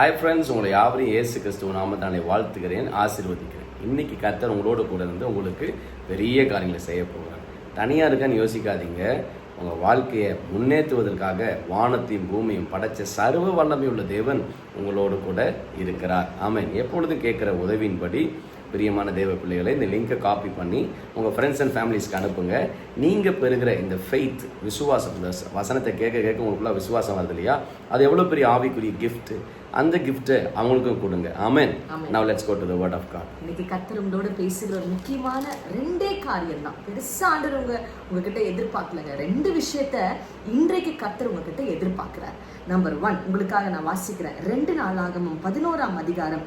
Hi friends உங்களை யாவரையும் ஏசு கிறிஸ்துவ நாமத்தாலே வாழ்த்துக்கிறேன் ஆசீர்வதிக்கிறேன். இன்னைக்கு கர்த்தர் உங்களோட கூட இருந்து உங்களுக்கு பெரிய காரியங்களை செய்ய போகிறார். தனியாக இருக்கான்னு யோசிக்காதீங்க. உங்கள் வாழ்க்கையை முன்னேற்றுவதற்காக வானத்தையும் பூமியும் படைச்ச சர்வ வல்லமை உள்ள தேவன் உங்களோடு கூட இருக்கிறார். ஆமாம் எப்பொழுதும் கேட்குற உதவியின்படி பிரியமான தேவ பிள்ளைகளை இந்த லிங்கை காப்பி பண்ணி உங்கள் ஃப்ரெண்ட்ஸ் அண்ட் ஃபேமிலிஸ்க்கு அனுப்புங்க. நீங்கள் பெறுகிற இந்த ஃபெய்த் விசுவாசம் இந்த வசனத்தை கேட்க கேட்க உங்களுக்குள்ள விசுவாசம் வருது இல்லையா? அது எவ்வளோ பெரிய ஆவிக்குரிய கிஃப்ட்டு அந்த கிஃப்ட்டை அவங்களுக்கும் கொடுங்க. Amen. Now let's go to the word of God இன்னைக்கு கத்தர் உங்களோட பேசுகிற ஒரு முக்கியமான ரெண்டே காரியம் தான் பெருசா ஆண்டவர் உங்க உங்ககிட்ட எதிர்பார்க்கலங்க. ரெண்டு விஷயத்த இன்றைக்கு கத்தர் உங்ககிட்ட எதிர்பார்க்கிறார். நம்பர் ஒன் உங்களுக்காக நான் வாசிக்கிறேன். ரெண்டு நாளாகமும் பதினோராம் அதிகாரம்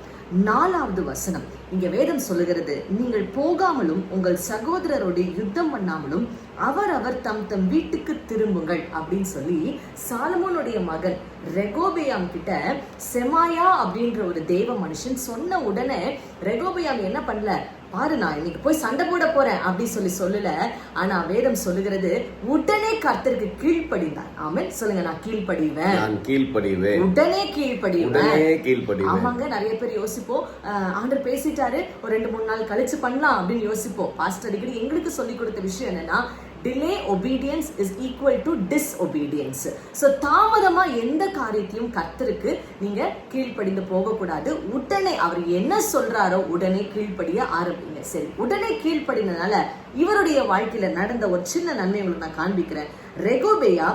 நாலாவது வசனம். இங்க வேதம் சொல்லுகிறது நீங்கள் போகாமலும் உங்கள் சகோதரரோடு யுத்தம் பண்ணாமலும் அவர் அவர் தம் தம் வீட்டுக்கு திரும்புங்கள் அப்படின்னு சொல்லி சாலமோனுடைய மகன் ரெகோபெயாம் கிட்ட செமாயா அப்படின்ற ஒரு தேவ மனுஷன் சொன்ன உடனே ரெகோபெயாம் என்ன பண்ணல? பாரு நான் இன்னைக்கு போய் சண்டை போட போறேன் அப்படின்னு சொல்லி சொல்லல. ஆனா வேதம் சொல்லுகிறது உடனே கர்த்தருக்கு கீழ்ப்படிந்தார். ஆமென். சொல்லுங்க நான் கீழ்ப்படிவேன். நான் கீழ்ப்படிவேன். உடனே கீழ்ப்படிவேன். ஆமாங்க நிறைய பேர் யோசிப்போம். அஹ், ஆண்டவர் பேசிட்டாரு. ஒரு ரெண்டு மூணு நாள் கழிச்சு பண்ணலாம் அப்படின்னு யோசிப்போம். பாஸ்டர் அடிக்கடி எங்களுக்கு சொல்லி கொடுத்த விஷயம் என்னன்னா delay obedience is equal to disobedience so தாமதமா எந்த காரியத்தையும் கத்திருக்கு நீங்க கீழ்ப்படிந்து போகக்கூடாது. உடனே அவர் என்ன சொல்றாரோ உடனே கீழ்ப்படிய ஆரம்பிங்க. சரி உடனே கீழ்ப்படினதுனால இவருடைய வாழ்க்கையில நடந்த ஒரு சின்ன நன்மை உங்களுக்கு நான் காண்பிக்கிறேன். ரெகோபேயா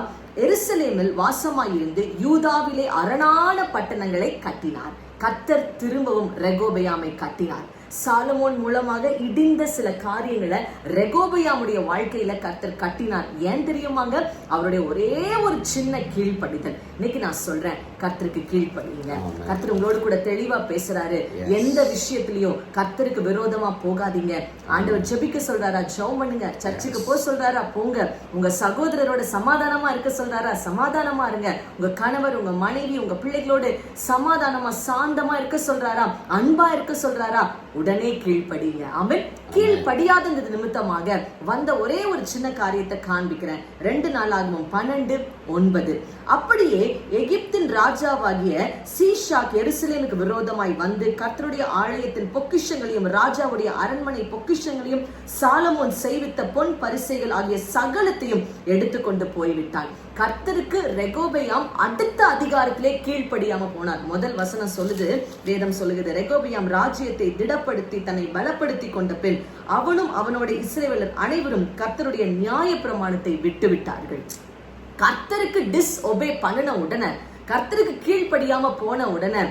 எருசலேமில் வாசமாயிருந்து யூதாவிலே அரணான பட்டணங்களை கட்டினார். கத்தர் திரும்பவும் ரெகோபயாமை கட்டினார். சாலமோன் மூலமாக இடிந்த சில காரியங்களை ரெகோபையாவுடைய வாழ்க்கையில கர்த்தர் கட்டினார். ஏன் தெரியுமாங்க? அவருடைய ஒரே ஒரு சின்ன கீழ்ப்படிதல். இன்னைக்கு நான் சொல்றேன். கர்த்தருக்கு கீழ்ப்படிங்க. கர்த்தர் உங்களோட கூட தெளிவா பேசுறாரு. எந்த விஷயத்திலயும் கர்த்தருக்கு விரோதமா போகாதீங்க. ஆண்டவர் ஜெபிக்க சொல்றாரா? ஜெபம் பண்ணுங்க. சர்ச்சுக்கு போக சொல்றாரா? போங்க. உங்க சகோதரரோட சமாதானமா இருக்க சொல்றாரா? சமாதானமா இருங்க. உங்க கணவர் உங்க மனைவி உங்க பிள்ளைகளோடு சமாதானமா சாந்தமா இருக்க சொல்றாரா? அன்பா இருக்க சொல்றாரா? உடனே கீழ்ப்படிங்க. ஆமென். கீழ்ப்படியாதது நிமித்தமாக வந்த ஒரே ஒரு சின்ன காரியத்தை காண்பிக்கிறேன். ரெண்டு நாளாகவும் பன்னெண்டு ஒன்பது. அப்படியே எகிப்தின் ராஜாவாகிய சீஷாக் எருசலேமுக்கு விரோதமாய் வந்து கர்த்தருடைய ஆலயத்தின் பொக்கிஷங்களையும் ராஜாவுடைய அரண்மனை பொக்கிஷங்களையும் சாலமோன் செய்வித்த பொன் பரிசைகள் ஆகிய சகலத்தையும் எடுத்துக்கொண்டு போய்விட்டான் கர்த்தருக்கு ரெகோபெயாம் அடுத்த அதிகாரத்திலே கீழ்ப்படியாம போனார். முதல் வசனம் சொல்லுது வேதம் சொல்லுகிறது ரெகோபியாம் ராஜ்யத்தை திடப்படுத்தி தன்னை பலப்படுத்தி கொண்ட பின் அவனும் அவனோட இஸ்ரேலர் அனைவரும் கர்த்தருடைய நியாய பிரமாணத்தை விட்டு விட்டார்கள் கர்த்தருக்கு டிஸ் ஒபே பண்ணின உடனே கர்த்தருக்கு கீழ்ப்படியாம போன உடனே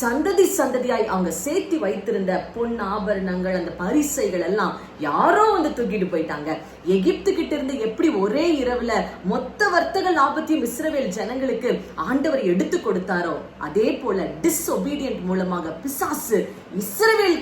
சந்ததி சந்ததியாய் அவங்க சேர்த்தி வைத்திருந்த பொன் ஆபரணங்கள் அந்த பரிசைகள் எல்லாம் யாரோ வந்து தூக்கிட்டு போயிட்டாங்க. எகிப்து கிட்ட இருந்து எப்படி ஒரே இரவுல மொத்த வர்த்தக லாபத்தையும் இஸ்ரவேல் ஜனங்களுக்கு ஆண்டவர் எடுத்து கொடுத்தாரோ அதே போல டிஸ்ஒபீடியன்ட் மூலமாக பிசாசு இஸ்ரவேல்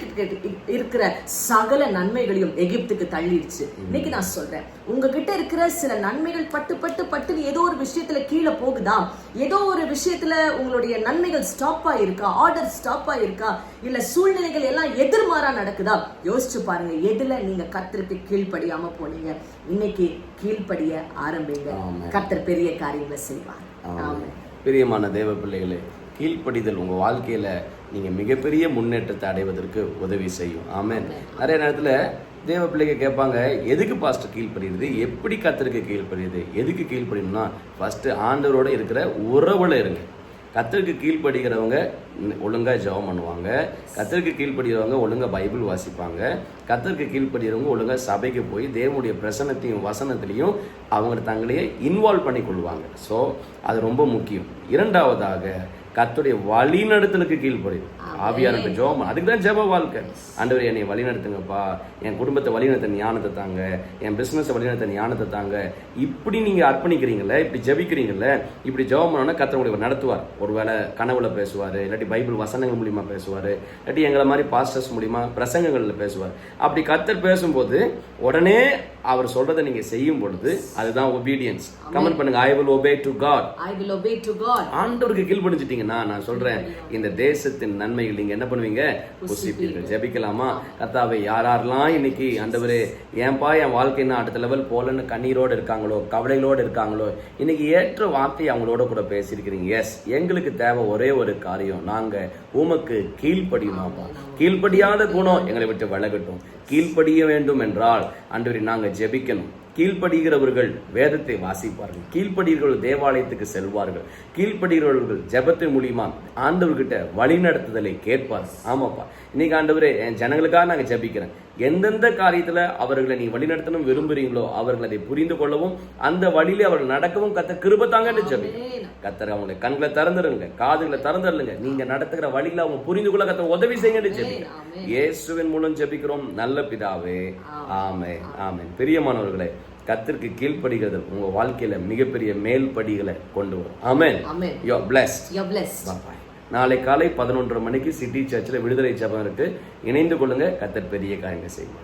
இருக்கிற சகல நன்மைகளையும் எகிப்துக்கு தள்ளிடுச்சு. இன்னைக்கு நான் சொல்றேன் உங்ககிட்ட இருக்கிற சில நன்மைகள் பட்டு பட்டு பட்டுன்னு ஏதோ ஒரு விஷயத்துல கீழே போகுதா? ஏதோ ஒரு விஷயத்துல உங்களுடைய நன்மைகள் ஸ்டாப் ஆயிருக்கா? ஆர்டர் ஸ்டாப் ஆயிருக்கா? இல்ல சூழ்நிலைகள் எல்லாம் எதிர்மாறா நடக்குதா? யோசிச்சு பாருங்க எதுல நீங்க கர்த்தருக்கு கீழ்ப்படியாம போனீங்க? இன்னைக்கு கீழ்ப்படிய ஆரம்பிங்க. ஆமென். கர்த்தர் பெரிய காரியங்களை செய்வார். ஆமென். பிரியமான தேவ பிள்ளைகளே கீழ்ப்படிதல் உங்கள் வாழ்க்கையில் நீங்கள் மிகப்பெரிய முன்னேற்றத்தை அடைவதற்கு உதவி செய்யும். ஆமென். நிறைய நேரத்தில் தேவ பிள்ளைங்க கேட்பாங்க எதுக்கு பாஸ்டர் கீழ்ப்படியுது எப்படி கத்தருக்கு கீழ்ப்படியுது எதுக்கு கீழ்ப்படியணும்னா ஃபஸ்ட்டு ஆண்டவரோட இருக்கிற உறவுல இருங்க. கத்தருக்கு கீழ்ப்படுகிறவங்க ஒழுங்காக ஜெபம் பண்ணுவாங்க. கத்தருக்கு கீழ்ப்படுகிறவங்க ஒழுங்காக பைபிள் வாசிப்பாங்க. கத்தருக்கு கீழ்ப்படுகிறவங்க ஒழுங்காக சபைக்கு போய் தேவனுடைய பிரசனத்தையும் வசனத்திலையும் அவங்க தங்களையே இன்வால்வ் பண்ணி கொள்வாங்க ஸோ அது ரொம்ப முக்கியம். இரண்டாவதாக கத்துடைய வழிநடத்தலுக்கு கீழ்ப்படியும். ஆவியாருக்கு ஜெபம் அதுக்கு தான் ஜெப வாழ்க்கை. ஆண்டவர் என்னை வழிநடத்துங்கப்பா. என் குடும்பத்தை வழிநடத்த ஞானத்தை தாங்க. என் பிசினஸை வழிநடத்த ஞானத்தை தாங்க. இப்படி நீங்க அர்ப்பணிக்கிறீங்கல்ல இப்படி ஜெபிக்கிறீங்கல்ல இப்படி ஜெபம் பண்ணோன்னா கத்தர் உங்களுக்கு நடத்துவார். ஒருவேளை கனவுல பேசுவார் இல்லாட்டி பைபிள் வசனங்கள் மூலியமா பேசுவார் இல்லாட்டி எங்களை மாதிரி பாஸ்டர்ஸ் மூலியமா பிரசங்கங்களில் பேசுவார். அப்படி கத்தர் பேசும்போது உடனே அவர் சொல்றதை நீங்க செய்யும் பொழுது அதுதான் ஒபீடியன்ஸ் கமெண்ட் பண்ணுங்க. I will obey to God I will obey to God. ஆண்டவருக்கு கீழ்ப்படிஞ்சிட்டீங்கன்னா கீழ்ப்படிந்தீங்கன்னா நான் சொல்றேன் இந்த தேசத்தின் நன்மைகள் நீங்க என்ன பண்ணுவீங்க? புசிப்பீர்கள் ஜெபிக்கலாமா? கத்தாவை யாரெல்லாம் இன்னைக்கு அந்தவர் ஏன்பா என் வாழ்க்கை இன்னும் அடுத்த லெவல் போலன்னு கண்ணீரோடு இருக்காங்களோ கவலைகளோடு இருக்காங்களோ இன்னைக்கு ஏற்ற வார்த்தை அவங்களோட கூட பேசியிருக்கிறீங்க. எஸ் எங்களுக்கு தேவை ஒரே ஒரு காரியம். நாங்க உமக்கு கீழ்ப்படியணும்ப்பா கீழ்ப்படியாத குணம் எங்களை விட்டு விலகட்டும். கீழ்ப்படிய வேண்டும் என்றால் அன்றுவரை நாங்க ஜெபிக்கணும். கீழ்ப்படுகிறவர்கள் வேதத்தை வாசிப்பார்கள். கீழ்ப்படுகிறவர்கள் தேவாலயத்துக்கு செல்வார்கள். கீழ்ப்படுகிறவர்கள் ஜெபத்தின் மூலியமா ஆண்டவர்கிட்ட வழிநடத்துதலை கேட்பார். ஆமாப்பா. இன்னைக்கு ஆண்டவரே என் ஜனங்களுக்காக நாங்க ஜெபிக்கிறேன். எந்தெந்த காரியத்துல அவர்களை நீ வழிநடத்தணும் விரும்புறீங்களோ அவர்கள் அதை புரிந்து கொள்ளவும் அந்த வழியில அவர்கள் நடக்கவும் கத்த கிருபத்தாங்கன்னு ஜபிக்கிறேன் கத்தர் அவங்களை கண்களை திறந்துருங்க காதுகளை திறந்துருங்க நீங்க நடத்துகிற வழியில அவங்க புரிந்து கொள்ள கத்த உதவி செய்யுங்கன்னு. இயேசுவின் மூலம் ஜெபிக்கிறோம். நல்ல பிதாவே. ஆமே ஆமென் பிரியமானவர்களே கத்திற்கு கீழ்ப்படுகிறது உங்க வாழ்க்கையில மிகப்பெரிய மேல் படிகளை கொண்டு வரும். ஆமென். யோ You're blessed. பாய் நாளை காலை பதினொன்றரை மணிக்கு சிட்டி சர்ச்சில் விடுதலை ஜெபம் இருக்கு இணைந்து கொள்ளுங்க. கத்தர் பெரிய காரியங்களை செய்யும்